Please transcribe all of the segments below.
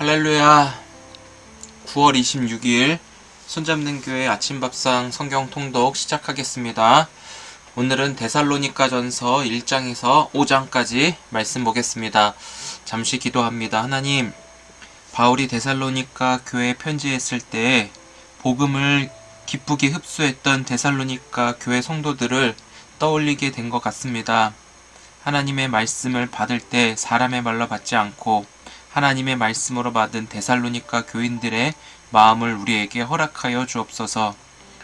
할렐루야. 9월 26일 손잡는 교회 아침밥상 성경 통독 시작하겠습니다. 오늘은 데살로니가 전서 1장에서 5장까지 말씀 보겠습니다. 잠시 기도합니다. 하나님, 바울이 데살로니가 교회에 편지했을 때 복음을 기쁘게 흡수했던 데살로니가 교회 성도들을 떠올리게 된 것 같습니다. 하나님의 말씀을 받을 때 사람의 말로 받지 않고 하나님의 말씀으로 받은 데살로니가 교인들의 마음을 우리에게 허락하여 주옵소서.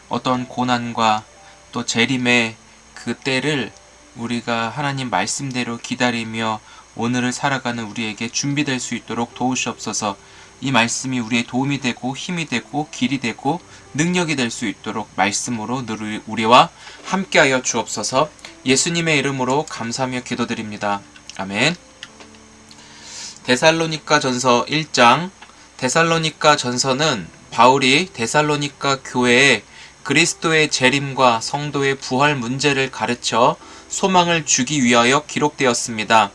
어떤 고난과 또 재림의 그 때를 우리가 하나님 말씀대로 기다리며 오늘을 살아가는 우리에게 준비될 수 있도록 도우시옵소서. 이 말씀이 우리의 도움이 되고 힘이 되고 길이 되고 능력이 될 수 있도록 말씀으로 늘 우리와 함께하여 주옵소서. 예수님의 이름으로 감사하며 기도드립니다. 아멘. 데살로니가 전서 1장 데살로니가 전서는 바울이 데살로니가 교회에 그리스도의 재림과 성도의 부활 문제를 가르쳐 소망을 주기 위하여 기록되었습니다.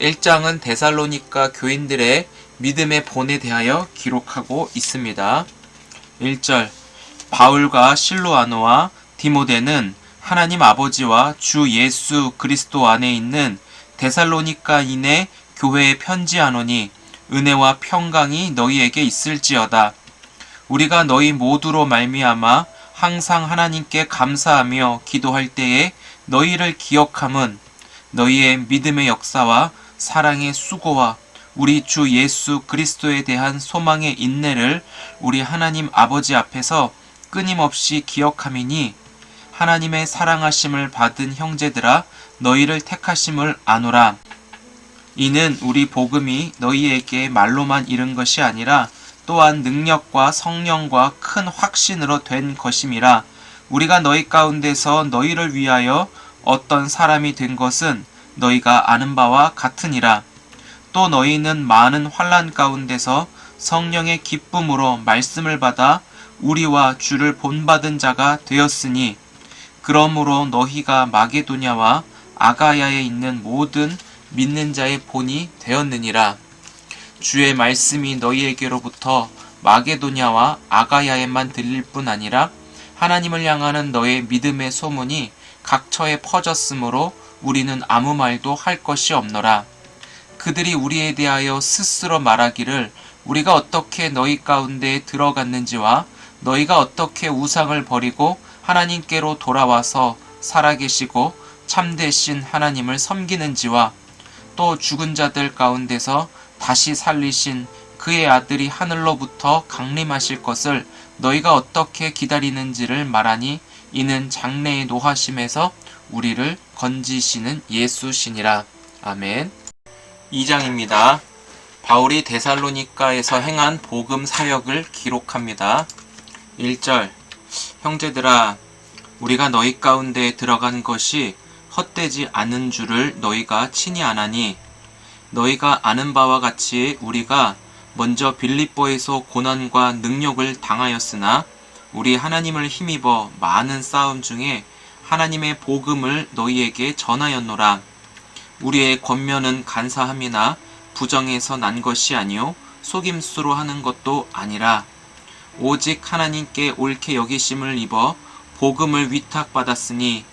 1장은 데살로니가 교인들의 믿음의 본에 대하여 기록하고 있습니다. 1절 바울과 실로아노와 디모데는 하나님 아버지와 주 예수 그리스도 안에 있는 데살로니가인의 교회에 편지하노니 은혜와 평강이 너희에게 있을지어다. 우리가 너희 모두로 말미암아 항상 하나님께 감사하며 기도할 때에 너희를 기억함은 너희의 믿음의 역사와 사랑의 수고와 우리 주 예수 그리스도에 대한 소망의 인내를 우리 하나님 아버지 앞에서 끊임없이 기억함이니 하나님의 사랑하심을 받은 형제들아 너희를 택하심을 아노라. 이는 우리 복음이 너희에게 말로만 이른 것이 아니라 또한 능력과 성령과 큰 확신으로 된 것임이라 우리가 너희 가운데서 너희를 위하여 어떤 사람이 된 것은 너희가 아는 바와 같으니라. 또 너희는 많은 환란 가운데서 성령의 기쁨으로 말씀을 받아 우리와 주를 본받은 자가 되었으니 그러므로 너희가 마게도냐와 아가야에 있는 모든 믿는 자의 본이 되었느니라. 주의 말씀이 너희에게로부터 마게도냐와 아가야에만 들릴 뿐 아니라 하나님을 향하는 너의 믿음의 소문이 각처에 퍼졌으므로 우리는 아무 말도 할 것이 없노라. 그들이 우리에 대하여 스스로 말하기를 우리가 어떻게 너희 가운데 들어갔는지와 너희가 어떻게 우상을 버리고 하나님께로 돌아와서 살아계시고 참되신 하나님을 섬기는지와 또 죽은 자들 가운데서 다시 살리신 그의 아들이 하늘로부터 강림하실 것을 너희가 어떻게 기다리는지를 말하니 이는 장래의 노하심에서 우리를 건지시는 예수시니라. 아멘. 2장입니다. 바울이 데살로니가에서 행한 복음 사역을 기록합니다. 1절 형제들아 우리가 너희 가운데 들어간 것이 헛되지 않은 줄을 너희가 친히 아나니 너희가 아는 바와 같이 우리가 먼저 빌립보에서 고난과 능력을 당하였으나 우리 하나님을 힘입어 많은 싸움 중에 하나님의 복음을 너희에게 전하였노라. 우리의 권면은 간사함이나 부정에서 난 것이 아니요 속임수로 하는 것도 아니라 오직 하나님께 옳게 여기심을 입어 복음을 위탁받았으니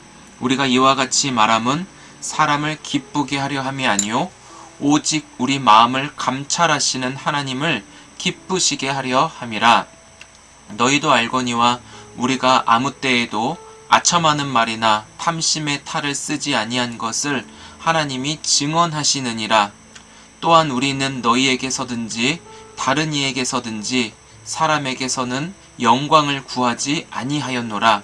우리가 이와 같이 말함은 사람을 기쁘게 하려 함이 아니요 오직 우리 마음을 감찰하시는 하나님을 기쁘시게 하려 함이라. 너희도 알거니와 우리가 아무 때에도 아첨하는 말이나 탐심의 탈을 쓰지 아니한 것을 하나님이 증언하시느니라. 또한 우리는 너희에게서든지 다른 이에게서든지 사람에게서는 영광을 구하지 아니하였노라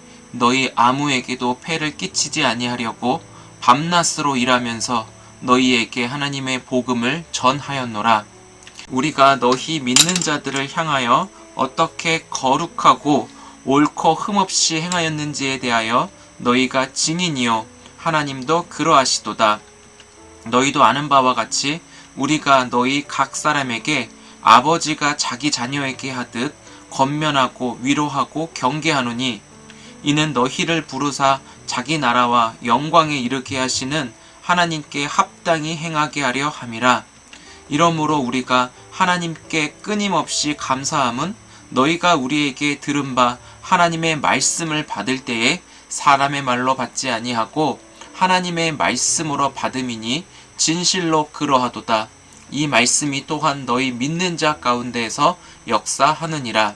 너희 아무에게도 폐를 끼치지 아니하려고 밤낮으로 일하면서 너희에게 하나님의 복음을 전하였노라. 우리가 너희 믿는 자들을 향하여 어떻게 거룩하고 옳고 흠없이 행하였는지에 대하여 너희가 증인이요 하나님도 그러하시도다. 너희도 아는 바와 같이 우리가 너희 각 사람에게 아버지가 자기 자녀에게 하듯 권면하고 위로하고 경계하노니 이는 너희를 부르사 자기 나라와 영광에 이르게 하시는 하나님께 합당히 행하게 하려 함이라. 이러므로 우리가 하나님께 끊임없이 감사함은 너희가 우리에게 들은 바 하나님의 말씀을 받을 때에 사람의 말로 받지 아니하고 하나님의 말씀으로 받음이니 진실로 그러하도다. 이 말씀이 또한 너희 믿는 자 가운데에서 역사하느니라.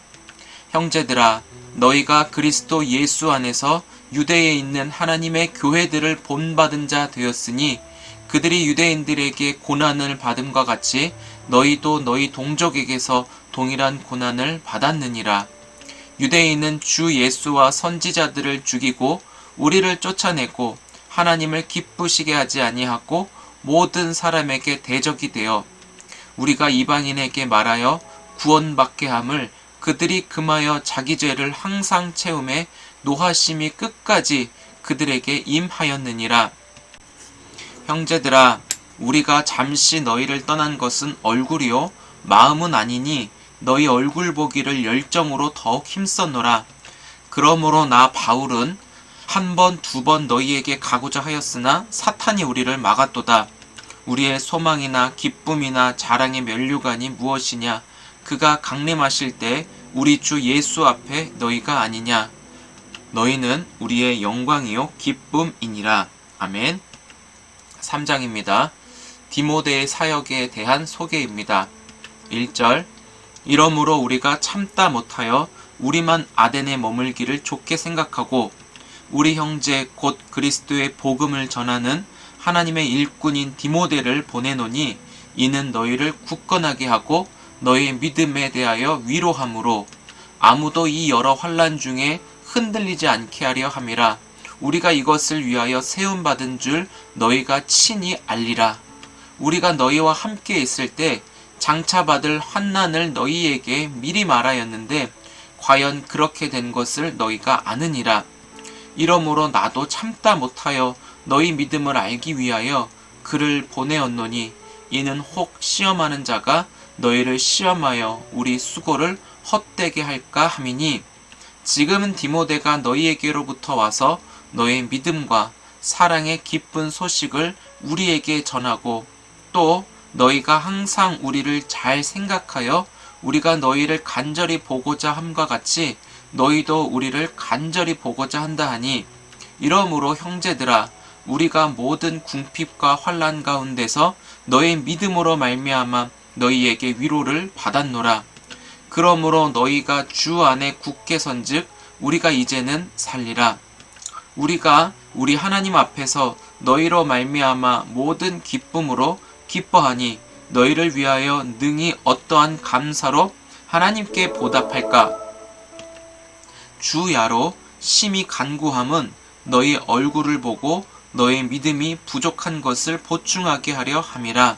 형제들아, 너희가 그리스도 예수 안에서 유대에 있는 하나님의 교회들을 본받은 자 되었으니 그들이 유대인들에게 고난을 받음과 같이 너희도 너희 동족에게서 동일한 고난을 받았느니라. 유대인은 주 예수와 선지자들을 죽이고 우리를 쫓아내고 하나님을 기쁘시게 하지 아니하고 모든 사람에게 대적이 되어 우리가 이방인에게 말하여 구원받게 함을 그들이 금하여 자기 죄를 항상 채움에 노하심이 끝까지 그들에게 임하였느니라. 형제들아, 우리가 잠시 너희를 떠난 것은 얼굴이요 마음은 아니니 너희 얼굴 보기를 열정으로 더욱 힘썼노라. 그러므로 나 바울은 한 번, 두 번 너희에게 가고자 하였으나 사탄이 우리를 막았도다. 우리의 소망이나 기쁨이나 자랑의 면류관이 무엇이냐? 그가 강림하실 때 우리 주 예수 앞에 너희가 아니냐? 너희는 우리의 영광이요 기쁨이니라. 아멘. 3장입니다. 디모데의 사역에 대한 소개입니다. 1절 이러므로 우리가 참다 못하여 우리만 아덴에 머물기를 좋게 생각하고 우리 형제 곧 그리스도의 복음을 전하는 하나님의 일꾼인 디모데를 보내노니 이는 너희를 굳건하게 하고 너희의 믿음에 대하여 위로함으로 아무도 이 여러 환란 중에 흔들리지 않게 하려 함이라. 우리가 이것을 위하여 세움 받은 줄 너희가 친히 알리라. 우리가 너희와 함께 있을 때 장차 받을 환난을 너희에게 미리 말하였는데 과연 그렇게 된 것을 너희가 아느니라. 이러므로 나도 참다 못하여 너희 믿음을 알기 위하여 그를 보내었노니 이는 혹 시험하는 자가 너희를 시험하여 우리 수고를 헛되게 할까 함이니 지금은 디모데가 너희에게로부터 와서 너의 믿음과 사랑의 기쁜 소식을 우리에게 전하고 또 너희가 항상 우리를 잘 생각하여 우리가 너희를 간절히 보고자 함과 같이 너희도 우리를 간절히 보고자 한다 하니 이러므로 형제들아 우리가 모든 궁핍과 환란 가운데서 너의 믿음으로 말미암아 너희에게 위로를 받았노라. 그러므로 너희가 주 안에 굳게 선즉 우리가 이제는 살리라. 우리가 우리 하나님 앞에서 너희로 말미암아 모든 기쁨으로 기뻐하니 너희를 위하여 능히 어떠한 감사로 하나님께 보답할까? 주야로 심히 간구함은 너희 얼굴을 보고 너의 믿음이 부족한 것을 보충하게 하려 함이라.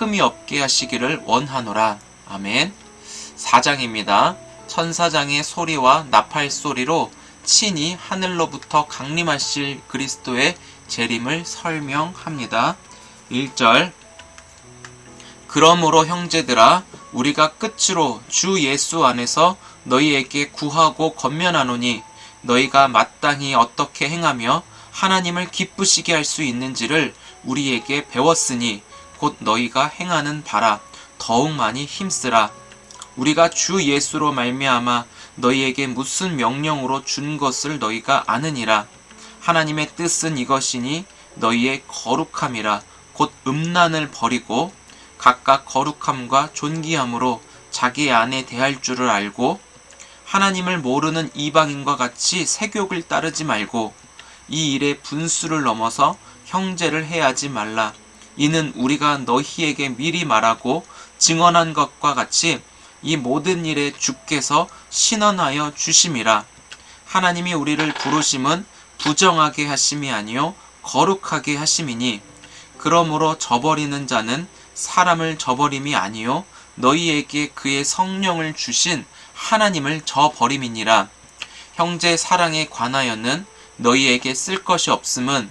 흠이 없게 하시기를 원하노라. 아멘. 4장입니다. 천사장의 소리와 나팔 소리로 친히 하늘로부터 강림하실 그리스도의 재림을 설명합니다. 1절 그러므로 형제들아 우리가 끝으로 주 예수 안에서 너희에게 구하고 건면하노니 너희가 마땅히 어떻게 행하며 하나님을 기쁘시게 할 수 있는지를 우리에게 배웠으니 곧 너희가 행하는 바라. 더욱 많이 힘쓰라. 우리가 주 예수로 말미암아 너희에게 무슨 명령으로 준 것을 너희가 아느니라. 하나님의 뜻은 이것이니 너희의 거룩함이라. 곧 음란을 버리고 각각 거룩함과 존귀함으로 자기 안에 대할 줄을 알고 하나님을 모르는 이방인과 같이 세욕을 따르지 말고 이 일에 분수를 넘어서 형제를 해하지 말라. 이는 우리가 너희에게 미리 말하고 증언한 것과 같이 이 모든 일에 주께서 신원하여 주심이라. 하나님이 우리를 부르심은 부정하게 하심이 아니요 거룩하게 하심이니 그러므로 저버리는 자는 사람을 저버림이 아니요 너희에게 그의 성령을 주신 하나님을 저버림이니라. 형제 사랑에 관하여는 너희에게 쓸 것이 없음은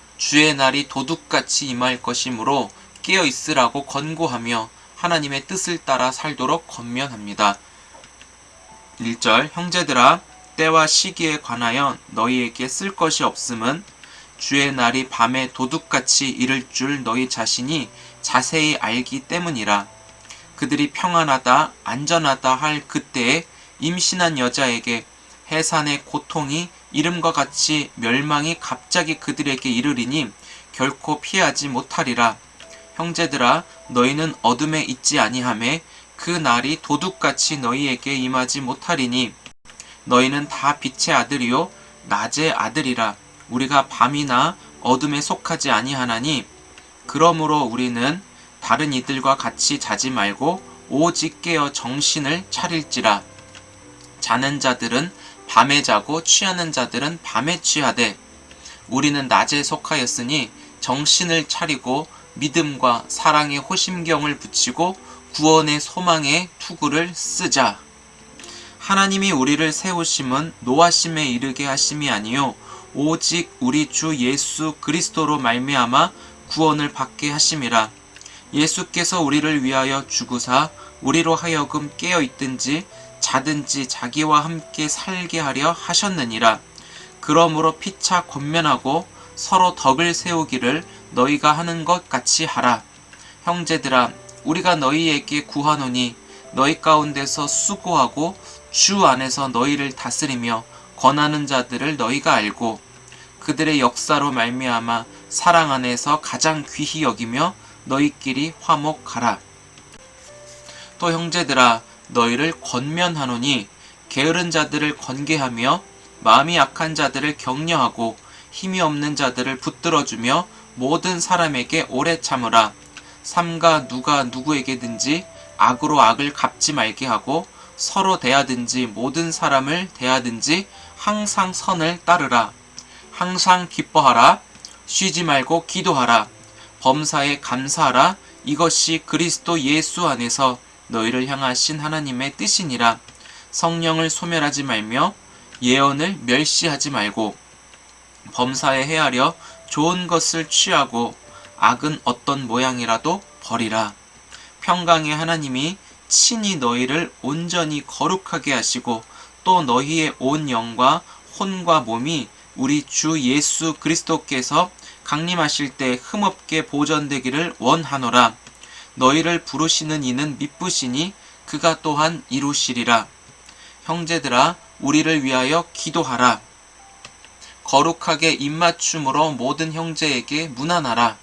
주의 날이 도둑같이 임할 것이므로 깨어 있으라고 권고하며 하나님의 뜻을 따라 살도록 권면합니다. 1절 형제들아 때와 시기에 관하여 너희에게 쓸 것이 없음은 주의 날이 밤에 도둑같이 이를 줄 너희 자신이 자세히 알기 때문이라. 그들이 평안하다, 안전하다 할 그때에 임신한 여자에게 해산의 고통이 이름과 같이 멸망이 갑자기 그들에게 이르리니 결코 피하지 못하리라. 형제들아, 너희는 어둠에 있지 아니하매 그 날이 도둑같이 너희에게 임하지 못하리니 너희는 다 빛의 아들이요 낮의 아들이라. 우리가 밤이나 어둠에 속하지 아니하나니 그러므로 우리는 다른 이들과 같이 자지 말고 오직 깨어 정신을 차릴지라 자는 자들은 밤에 자고 취하는 자들은 밤에 취하되 우리는 낮에 속하였으니 정신을 차리고 믿음과 사랑의 호심경을 붙이고 구원의 소망의 투구를 쓰자. 하나님이 우리를 세우심은 노하심에 이르게 하심이 아니요 오직 우리 주 예수 그리스도로 말미암아 구원을 받게 하심이라. 예수께서 우리를 위하여 죽으사 우리로 하여금 깨어 있든지 자든지 자기와 함께 살게 하려 하셨느니라. 그러므로 피차 권면하고 서로 덕을 세우기를 너희가 하는 것 같이 하라. 형제들아, 우리가 너희에게 구하노니 너희 가운데서 수고하고 주 안에서 너희를 다스리며 권하는 자들을 너희가 알고 그들의 역사로 말미암아 사랑 안에서 가장 귀히 여기며 너희끼리 화목하라. 또 형제들아 너희를 권면하노니 게으른 자들을 권계하며 마음이 약한 자들을 격려하고 힘이 없는 자들을 붙들어주며 모든 사람에게 오래 참으라. 삼가 누가 누구에게든지 악으로 악을 갚지 말게 하고 서로 대하든지 모든 사람을 대하든지 항상 선을 따르라. 항상 기뻐하라. 쉬지 말고 기도하라. 범사에 감사하라. 이것이 그리스도 예수 안에서 너희를 향하신 하나님의 뜻이니라. 성령을 소멸하지 말며 예언을 멸시하지 말고 범사에 헤아려 좋은 것을 취하고 악은 어떤 모양이라도 버리라. 평강의 하나님이 친히 너희를 온전히 거룩하게 하시고 또 너희의 온 영과 혼과 몸이 우리 주 예수 그리스도께서 강림하실 때 흠없게 보존되기를 원하노라. 너희를 부르시는 이는 미쁘시니 그가 또한 이루시리라. 형제들아, 우리를 위하여 기도하라. 거룩하게 입맞춤으로 모든 형제에게 문안하라.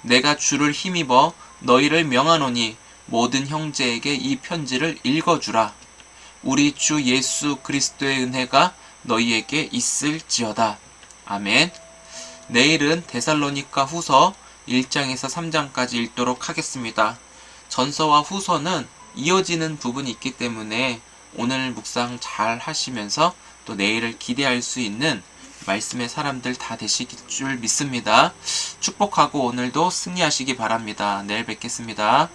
내가 주를 힘입어 너희를 명하노니 모든 형제에게 이 편지를 읽어주라. 우리 주 예수 그리스도의 은혜가 너희에게 있을지어다. 아멘. 내일은 데살로니가 후서 1장에서 3장까지 읽도록 하겠습니다. 전서와 후서는 이어지는 부분이 있기 때문에 오늘 묵상 잘 하시면서 또 내일을 기대할 수 있는 말씀의 사람들 다 되시길 줄 믿습니다. 축복하고 오늘도 승리하시기 바랍니다. 내일 뵙겠습니다.